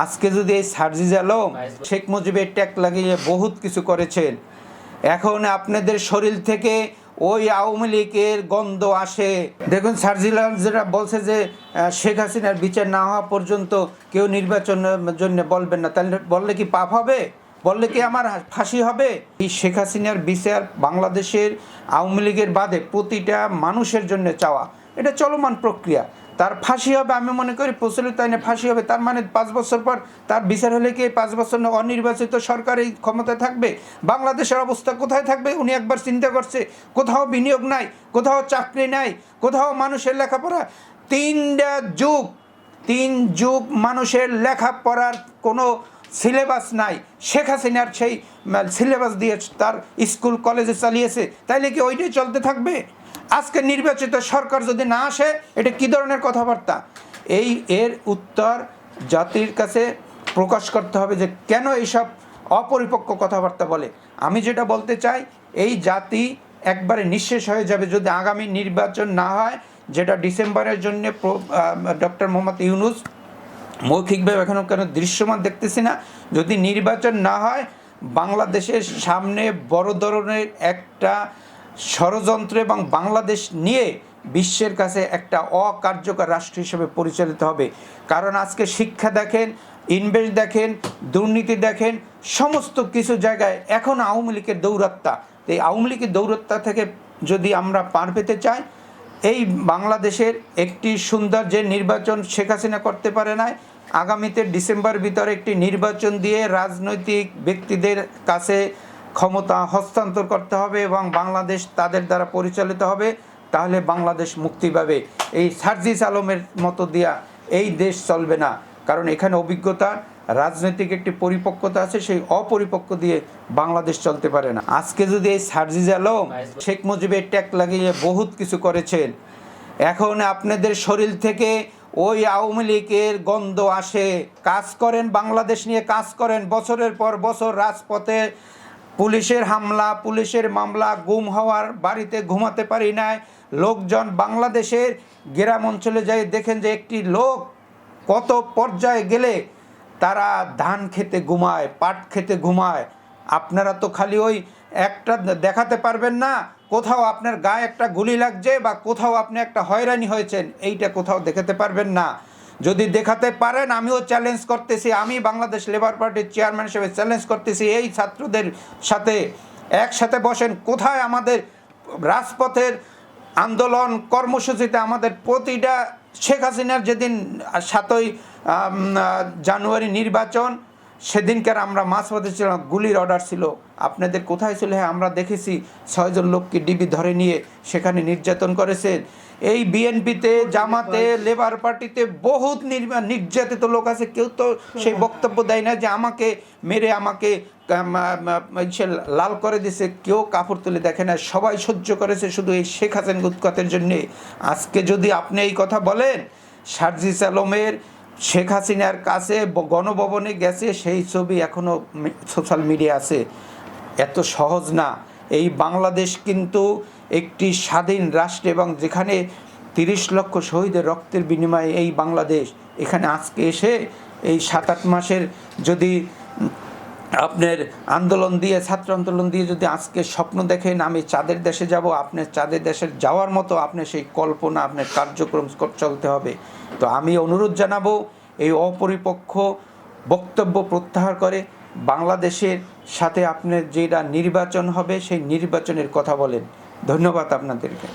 আজকে যদি এই সার্জিজ আলম শেখ মুজিবের ট্যাক লাগিয়ে বহুত কিছু করেছেন এখন আপনাদের শরীর থেকে ওই আওয়ামী লীগের গন্ধ আসে। দেখুন সার্জিল আলম যেটা বলছে যে শেখ হাসিনার বিচার না হওয়া পর্যন্ত কেউ নির্বাচনের জন্য বলবেন না। তাহলে বললে কি পাপ হবে? বললে কি আমার ফাঁসি হবে? এই শেখ হাসিনার বিচার বাংলাদেশের আওয়ামী লীগের বাদে প্রতিটা মানুষের জন্য চাওয়া। এটা চলমান প্রক্রিয়া। তার ফাঁসি হবে, আমি মনে করি প্রচলিত আইনে ফাঁসি হবে। তার মানে পাঁচ বছর পর তার বিচার হলে কি পাঁচ বছর অনির্বাচিত সরকার এই ক্ষমতায় থাকবে? বাংলাদেশের অবস্থা কোথায় থাকবে? উনি একবার চিন্তা করছে, কোথাও বিনিয়োগ নাই, কোথাও চাকরি নাই, কোথাও মানুষের লেখাপড়া। তিনটা যুগ, তিন যুগ মানুষের লেখাপড়ার কোনো সিলেবাস নাই। শেখ হাসিনার সেই, সিলেবাস দিয়ে তার স্কুল, কলেজে চালিয়েছে। তাইলে কি ওইটাই চলতে থাকবে? আজকে নির্বাচিত সরকার যদি না আসে, এটা কী ধরনের কথাবার্তা? এই এর উত্তর জাতির কাছে প্রকাশ করতে হবে যে কেন এইসব অপরিপক্ক কথাবার্তা বলে। আমি যেটা বলতে চাই, এই জাতি একবারে নিঃশেষ হয়ে যাবে যদি আগামী নির্বাচন না হয়, যেটা ডিসেম্বরের জন্য ডক্টর মোহাম্মদ ইউনুস মৌখিকভাবে এখনও কেন দৃশ্যমান দেখতেছি না। যদি নির্বাচন না হয়, বাংলাদেশের সামনে বড় ধরনের একটা ষড়যন্ত্র এবং বাংলাদেশ নিয়ে বিশ্বের কাছে একটা অকার্যকর রাষ্ট্র হিসেবে পরিচালিত হবে। কারণ আজকে শিক্ষা দেখেন, ইনভেস্ট দেখেন, দুর্নীতি দেখেন, সমস্ত কিছু জায়গায় এখন আওয়ামী লীগের দৌরাত্মা। এই আওয়ামী লীগের দৌরাত্মা থেকে যদি আমরা পার পেতে চাই, এই বাংলাদেশের একটি সুন্দর যে নির্বাচন শেখ হাসিনা করতে পারে নাই, আগামীতে ডিসেম্বর ভিতরে একটি নির্বাচন দিয়ে রাজনৈতিক ব্যক্তিদের কাছে ক্ষমতা হস্তান্তর করতে হবে এবং বাংলাদেশ তাদের দ্বারা পরিচালিত হবে, তাহলে বাংলাদেশ মুক্তি পাবে। এই সার্জিস আলমের মতো দিয়া এই দেশ চলবে না। কারণ এখানে অভিজ্ঞতা, রাজনৈতিক একটি পরিপক্কতা আছে, সেই অপরিপক্ক দিয়ে বাংলাদেশ চলতে পারে না। আজকে যদি এই সার্জিজ আলম, শেখ মুজিবের ট্যাক লাগিয়ে বহুত কিছু করেছেন, এখন আপনাদের শরীর থেকে ওই আওয়ামী লীগের গন্ধ আসে। কাজ করেন বাংলাদেশ নিয়ে কাজ করেন, বছরের পর বছর রাজপথে পুলিশের হামলা, পুলিশের মামলা, গুম হওয়ার বাড়িতে ঘুমাতে পারি নাই। লোকজন বাংলাদেশের গ্রাম অঞ্চলে যাই দেখেন যে একটি লোক কত পর্যায়ে গেলে তারা ধান খেতে ঘুমায়, পাট খেতে ঘুমায়। আপনারা তো খালি ওই একটা দেখাতে পারবেন না, কোথাও আপনার গায়ে একটা গুলি লাগছে বা কোথাও আপনি একটা হয়রানি হয়েছেন, এইটা কোথাও দেখাতে পারবেন না। যদি দেখাতে পারেন, আমিও চ্যালেঞ্জ করতেছি। আমি বাংলাদেশ লেবার পার্টির চেয়ারম্যান হিসেবে চ্যালেঞ্জ করতেছি। এই ছাত্রদের সাথে একসাথে বসেন। কোথায় আমাদের রাজপথের আন্দোলন কর্মসূচিতে আমাদের প্রতিটা শেখ হাসিনার যেদিন সাতই জানুয়ারি নির্বাচন সেদিনকার আমরা মাছ মাঝপথে ছিলাম গুলির অর্ডার ছিল। আপনাদের কোথায় ছিল? হ্যাঁ আমরা দেখেছি ছয়জন লোককে ডিবি ধরে নিয়ে সেখানে নির্যাতন করেছেন এই বিএনপিতে জামাতে লেবার পার্টিতে বহুত নির্যাতিত লোক আছে। কেউ তো সেই বক্তব্য দেয় না যে আমাকে মেরে আমাকে আম, আম, আম, সে লাল করে দিছে। কেউ কাপড় তুলে দেখে না। সবাই সহ্য করেছে শুধু এই শেখ হাসিন উৎকতের জন্যে। আজকে যদি আপনি এই কথা বলেন সার্জিস আলমের শেখ হাসিনার কাছে গণভবনে গেছে, সেই ছবি এখনও সোশ্যাল মিডিয়া আছে। এত সহজ না। এই বাংলাদেশ কিন্তু একটি স্বাধীন রাষ্ট্র এবং যেখানে তিরিশ লক্ষ শহীদের রক্তের বিনিময়ে এই বাংলাদেশ, এখানে আজকে এসে এই সাত আট মাসের যদি আপনার আন্দোলন দিয়ে, ছাত্র আন্দোলন দিয়ে যদি আজকে স্বপ্ন দেখেন, আমি চাঁদের দেশে যাব, আপনার চাঁদের দেশে যাওয়ার মতো আপনার সেই কল্পনা, আপনার কার্যক্রম চলতে হবে। তো আমি অনুরোধ জানাব, এই অপরিপক্ষ বক্তব্য প্রত্যাহার করে, বাংলাদেশের সাথে আপনার যেটা নির্বাচন হবে, সেই নির্বাচনের কথা বলেন। ধন্যবাদ আপনাদেরকে।